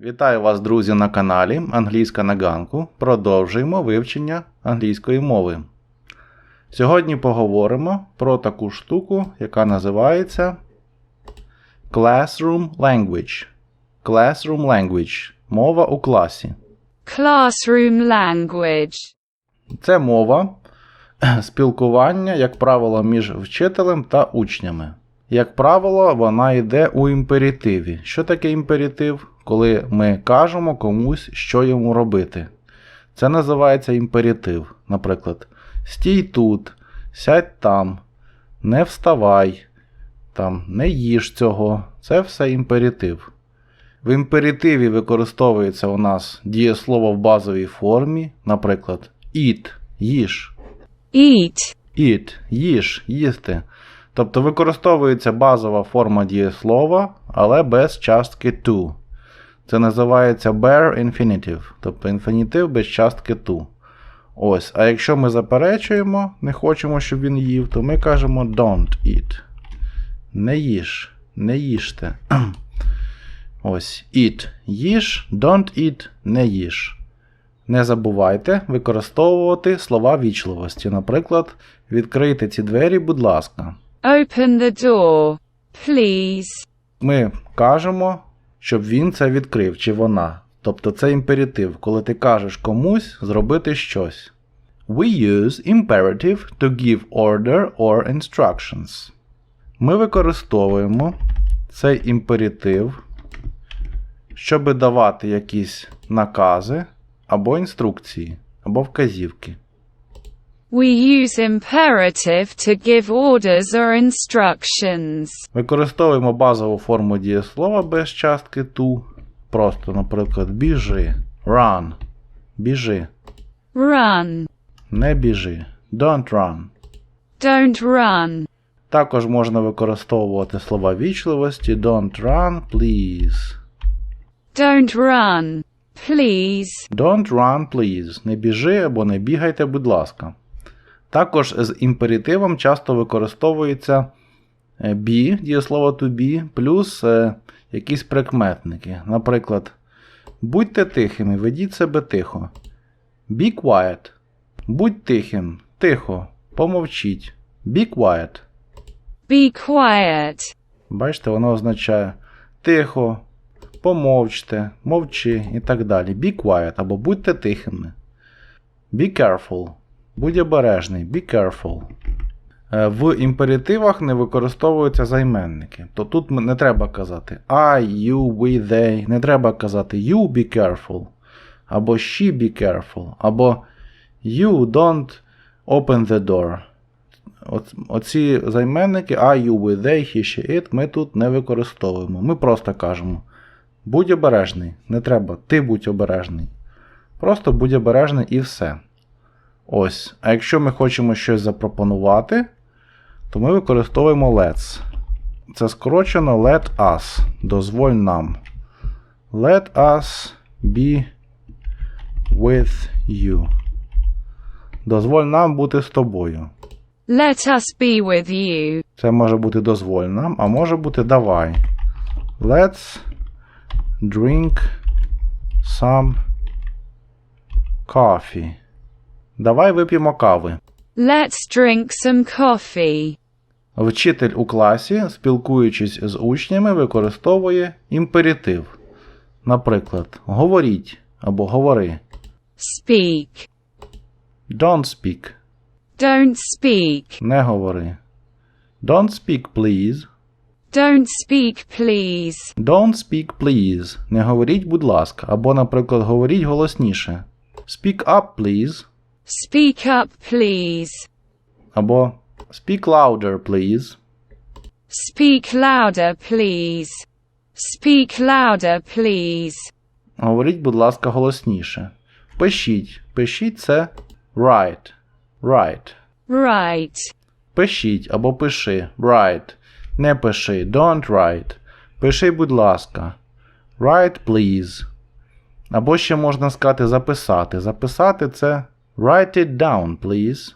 Вітаю вас, друзі, на каналі Англійська на ганку. Продовжуємо вивчення англійської мови. Сьогодні поговоримо про таку штуку, яка називається Classroom Language. Classroom Language. Мова у класі. Classroom language. Це мова спілкування, як правило, між вчителем та учнями. Як правило, вона йде у імперативі. Що таке імператив? Коли ми кажемо комусь, що йому робити. Це називається імператив. Наприклад, стій тут, сядь там, не вставай, там, не їж цього. Це все імператив. В імперативі використовується у нас дієслово в базовій формі, наприклад, eat – їж, Eat. eat – їж, їсти. Тобто використовується базова форма дієслова, але без частки to. Це називається bare infinitive, тобто інфінітив без частки to. Ось. А якщо ми заперечуємо, не хочемо, щоб він їв, то ми кажемо don't eat. Не їж, не їжте. Ось eat їж, don't eat не їж. Не забувайте використовувати слова вічливості. Наприклад, відкрийте ці двері, будь ласка. Open the door. Please. Ми кажемо, щоб він це відкрив, чи вона. Тобто це імператив, коли ти кажеш комусь зробити щось. We use imperative to give order or instructions. Ми використовуємо цей імператив, щоб давати якісь накази або інструкції, або вказівки. We use imperative to give orders or instructions. Використовуємо базову форму дієслова без частки to. Просто, наприклад, біжи, run, біжи, Run. не біжи, don't run. Don't run. Також можна використовувати слова вічливості don't run, please. Don't run. Please. Don't run, please. Не біжи або не бігайте, будь ласка. Також з імперативом часто використовується е, be, дієслово to be, плюс е, якісь прикметники. Наприклад, будьте тихими, ведіть себе тихо. Be quiet. Будь тихим, тихо, помовчіть. Be quiet. Be quiet. Бачите, воно означає тихо, помовчте, мовчи і так далі. Be quiet або будьте тихими. Be careful. Будь обережний. Be careful. Е, В імперативах не використовуються займенники. То тут не треба казати I, you, we, they. Не треба казати you be careful. Або she be careful. Або you don't open the door. Оці займенники I, you, we, they, he, she, it ми тут не використовуємо. Ми просто кажемо: будь обережний, не треба, ти будь обережний. Просто будь обережний і все. Ось. А якщо ми хочемо щось запропонувати, то ми використовуємо let's. Це скорочено let us. Дозволь нам. Let us be with you. Дозволь нам бути з тобою. Let us be with you. Це може бути дозволь нам, а може бути давай. Let's drink some coffee. Давай вип'ємо кави. Let's drink some coffee. Вчитель у класі, спілкуючись з учнями, використовує імператив. Наприклад, говоріть або говори. Speak. Don't speak. Don't speak. Не говори. Don't speak, please. Don't speak, please. Don't speak, please. Не говоріть, будь ласка. Або, наприклад, говоріть голосніше. Speak up, please. Speak up, please. Або Speak louder, please. Speak louder, please. Speak louder, please. Говоріть, будь ласка, голосніше. Пишіть. Пишіть це write. Write. Right. Пишіть або пиши. Write. Не пиши. Don't write. Пиши, будь ласка. Write, please. Або ще можна сказати записати. Записати це write it down, please.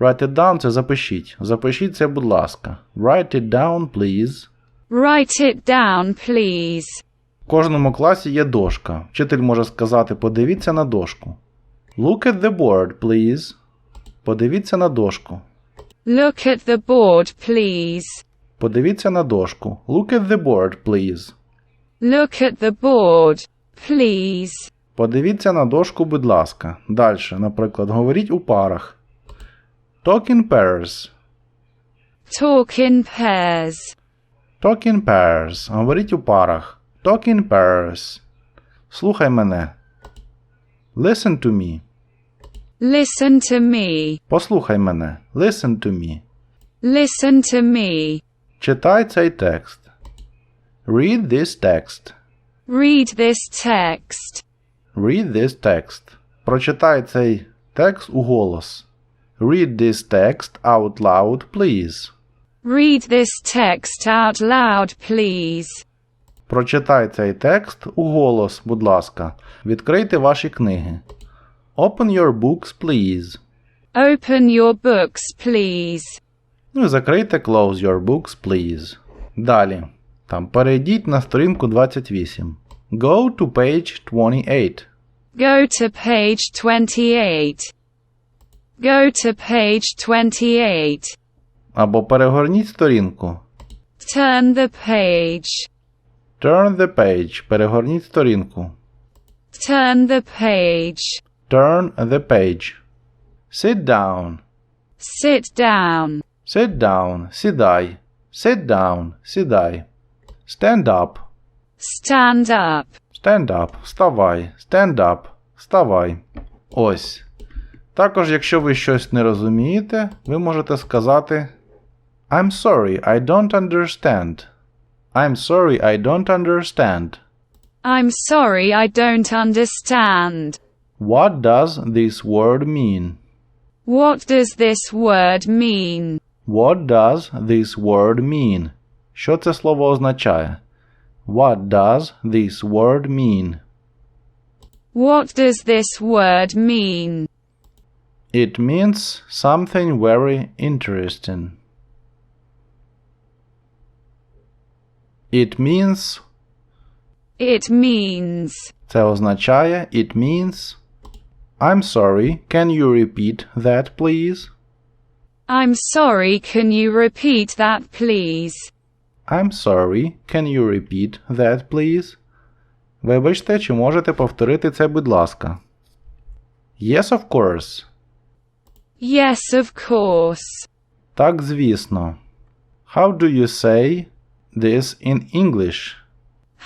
Write it down це запишіть. Запишіть це, будь ласка. Write it down, please. Write it down, please. В кожному класі є дошка. Вчитель може сказати подивіться на дошку. Look at the board, please. Подивіться на дошку. Look at the board, please. Подивіться на дошку. Look at the board, please. Look at the board, please. Подивіться на дошку, будь ласка. Далі, наприклад, говоріть у парах. Talk in pairs. Talk in pairs. Talk in pairs. Говоріть у парах. Talk in pairs. Слухай мене. Listen to me. Listen to me. Послухай мене. Listen to me. Listen to me. Читай цей текст. Read this text. Read this text. Read this text. Прочитай цей текст у голос. Read this text out loud, please. Read this text out loud, please. Прочитай цей текст у голос, будь ласка. Відкрийте ваші книги. Open your books, please. Open your books, please. Ну і закрийте Close your books, please. Далі. Там перейдіть на сторінку 28. Go to page 28. Go to page 28. Go to page 28. Або перегорніть сторінку. Turn the page. Turn the page. Перегорніть сторінку. Turn the page. Turn the page. Sit down. Sit down. Sit down. Сідай. Sit down. Сідай. Stand up. Stand up. Stand up. Вставай. Stand up. Вставай. Ось. Також, якщо ви щось не розумієте, ви можете сказати I'm sorry, I don't understand. I'm sorry, I don't understand. I'm sorry, I don't understand. What does this word mean? What does this word mean? What does this word mean? Що це слово означає? What does this word mean? What does this word mean? It means something very interesting. It means It means. це означає it means I'm sorry, can you repeat that please? I'm sorry, can you repeat that, please? I'm sorry, can you repeat that please? Вибачте, чи можете повторити це, будь ласка? Yes, of course. Yes, of course. Так, звісно. How do you say this in English?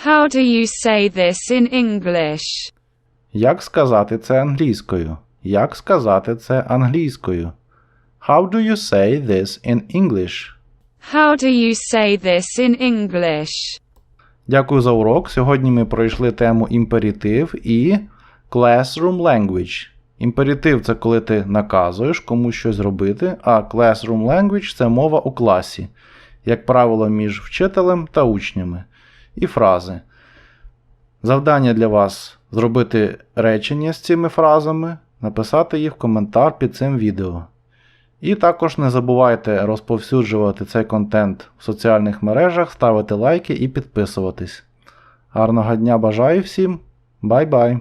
How do you say this in English? Як сказати це англійською? Як сказати це англійською? How do you say this in English? How do you say this in English? Дякую за урок. Сьогодні ми пройшли тему імператив і classroom language. Імператив це коли ти наказуєш комусь щось робити, а classroom language це мова у класі, як правило, між вчителем та учнями. І фрази. Завдання для вас зробити речення з цими фразами, написати їх в коментар під цим відео. І також не забувайте розповсюджувати цей контент в соціальних мережах, ставити лайки і підписуватись. Гарного дня бажаю всім! Бай-бай!